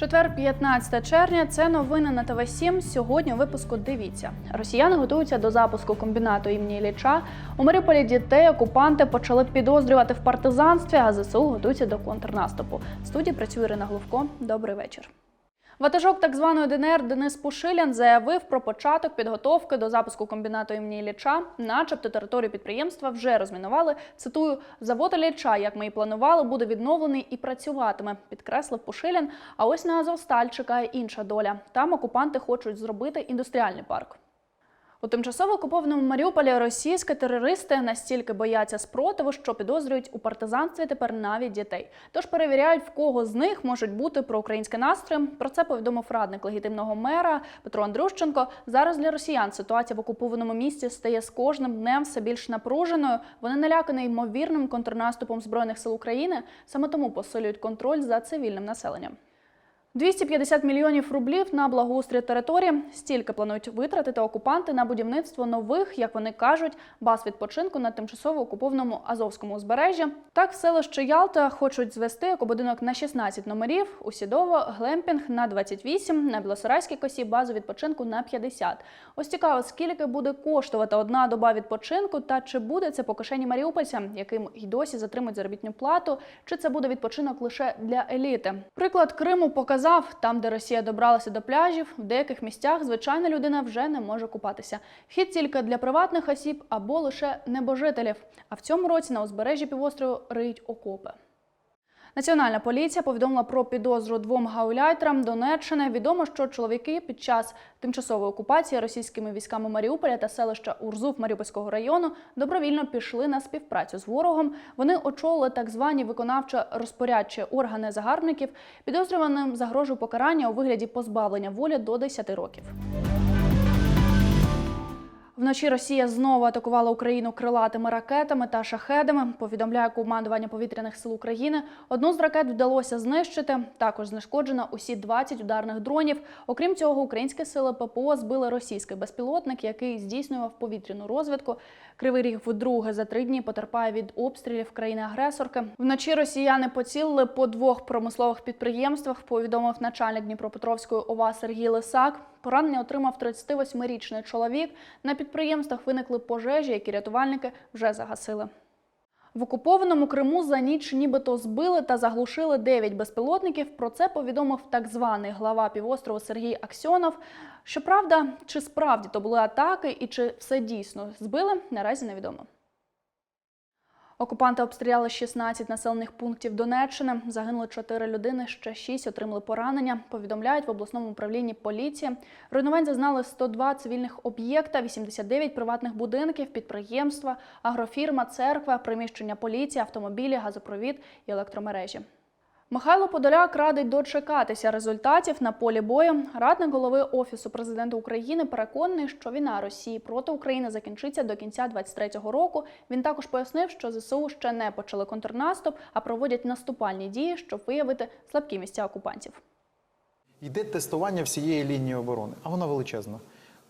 Четвер, 15 червня. Це новини на ТВ 7 Сьогодні у випуску дивіться. Росіяни готуються до запуску комбінату імені Ілліча. У Маріуполі дітей окупанти почали підозрювати в партизанстві, а ЗСУ готуються до контрнаступу. В студії працює Ірина Головко. Добрий вечір. Ватажок так званої ДНР Денис Пушилян заявив про початок підготовки до запуску комбінату імені Ілліча. Начебто територію підприємства вже розмінували. Цитую, завод Ілліча, як ми і планували, буде відновлений і працюватиме. Підкреслив Пушилян. А ось на Азовсталь чекає інша доля. Там окупанти хочуть зробити індустріальний парк. У тимчасово окупованому Маріуполі російські терористи настільки бояться спротиву, що підозрюють у партизанстві тепер навіть дітей. Тож перевіряють, в кого з них можуть бути проукраїнські настрої. Про це повідомив радник легітимного мера Петро Андрющенко. Зараз для росіян ситуація в окупованому місті стає з кожним днем все більш напруженою. Вони налякані ймовірним контрнаступом збройних сил України. Саме тому посилюють контроль за цивільним населенням. 250 мільйонів рублів на благоустрій території. Стільки планують витратити окупанти на будівництво нових, як вони кажуть, баз відпочинку на тимчасово окупованому Азовському узбережжі. Так, в селище Ялта хочуть звести екобудинок на 16 номерів, у Сідово глемпінг на 28, на Білосарайській косі базу відпочинку на 50. Ось цікаво, скільки буде коштувати одна доба відпочинку, та чи буде це по кишені маріупольцям, яким й досі затримують заробітну плату, чи це буде відпочинок лише для еліти. Приклад Криму показав, там, де Росія добралася до пляжів, в деяких місцях звичайна людина вже не може купатися. Вхід тільки для приватних осіб або лише небожителів. А в цьому році на узбережжі півострову риють окопи. Національна поліція повідомила про підозру двом гауляйтерам Донеччини. Відомо, що чоловіки під час тимчасової окупації російськими військами Маріуполя та селища Урзув Маріупольського району добровільно пішли на співпрацю з ворогом. Вони очолили так звані виконавчо-розпорядчі органи загарбників. Підозрюваним загрожує покарання у вигляді позбавлення волі до 10 років. Вночі Росія знову атакувала Україну крилатими ракетами та шахедами. Повідомляє командування повітряних сил України. Одну з ракет вдалося знищити. Також знешкоджено усі 20 ударних дронів. Окрім цього, українські сили ППО збили російський безпілотник, який здійснював повітряну розвідку. Кривий ріг вдруге за три дні потерпає від обстрілів країни-агресорки. Вночі росіяни поцілили по двох промислових підприємствах. Повідомив начальник Дніпропетровської ОВА Сергій Лисак. Поранення отримав 38-річний чоловік. На підприємствах виникли пожежі, які рятувальники вже загасили. В окупованому Криму за ніч нібито збили та заглушили 9 безпілотників. Про це повідомив так званий глава півострову Сергій Аксьонов. Щоправда, чи справді то були атаки і чи все дійсно збили, наразі невідомо. Окупанти обстріляли 16 населених пунктів Донеччини. Загинули 4 людини, ще 6 отримали поранення. Повідомляють в обласному управлінні поліції. Руйнувань зазнали 102 цивільних об'єкта, 89 приватних будинків, підприємства, агрофірма, церква, приміщення поліції, автомобілі, газопровід і електромережі. Михайло Подоляк радить дочекатися результатів на полі бою. Радник голови офісу президента України переконаний, що війна Росії проти України закінчиться до кінця 2023 року. Він також пояснив, що ЗСУ ще не почали контрнаступ, а проводять наступальні дії, щоб виявити слабкі місця окупантів. Йде тестування всієї лінії оборони, а вона величезна.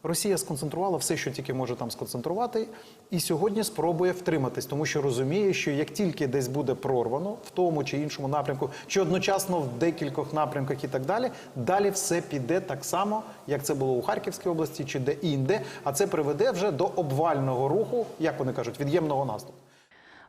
Росія сконцентрувала все, що тільки може там сконцентрувати, і сьогодні спробує втриматись, тому що розуміє, що як тільки десь буде прорвано в тому чи іншому напрямку, чи одночасно в декількох напрямках і так далі, далі все піде так само, як це було у Харківській області чи де інде. А це приведе вже до обвального руху, як вони кажуть, від'ємного наступу.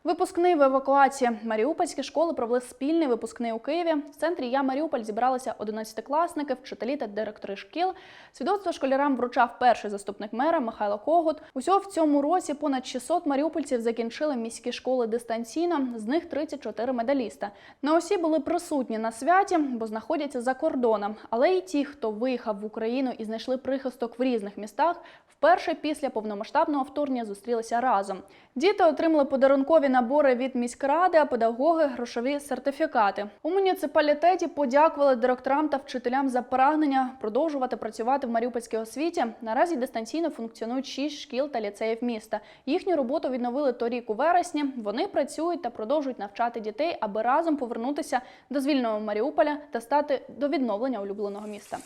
Випускний в евакуації. Маріупольські школи провели спільний випускний у Києві. В центрі Я Маріуполь зібралися 11-класники, вчителі та директори шкіл. Свідоцтво школярам вручав перший заступник мера Михайло Когут. Усього в цьому році понад 600 маріупольців закінчили міські школи дистанційно. З них 34 медаліста. Не усі були присутні на святі, бо знаходяться за кордоном. Але і ті, хто виїхав в Україну і знайшли прихисток в різних містах, вперше після повномасштабного вторгнення зустрілися разом. Діти отримали подарункові набори від міськради, а педагоги грошові сертифікати. У муніципалітеті подякували директорам та вчителям за прагнення продовжувати працювати в маріупольській освіті. Наразі дистанційно функціонують шість шкіл та ліцеїв міста. Їхню роботу відновили торік у вересні. Вони працюють та продовжують навчати дітей, аби разом повернутися до звільного Маріуполя та стати до відновлення улюбленого міста.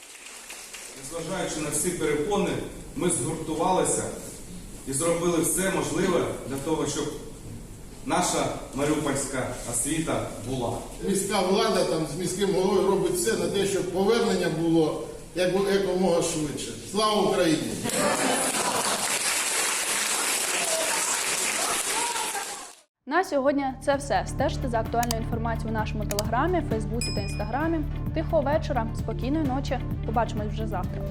Незважаючи на всі перепони, ми згуртувалися і зробили все можливе для того, щоб наша маріупольська освіта була. Міська влада там з міським головою робить все на те, щоб повернення було як- якомога швидше. Слава Україні! На сьогодні це все. Стежте за актуальною інформацією в нашому телеграмі, Фейсбуці та інстаграмі. Тихого вечора, спокійної ночі. Побачимось вже завтра.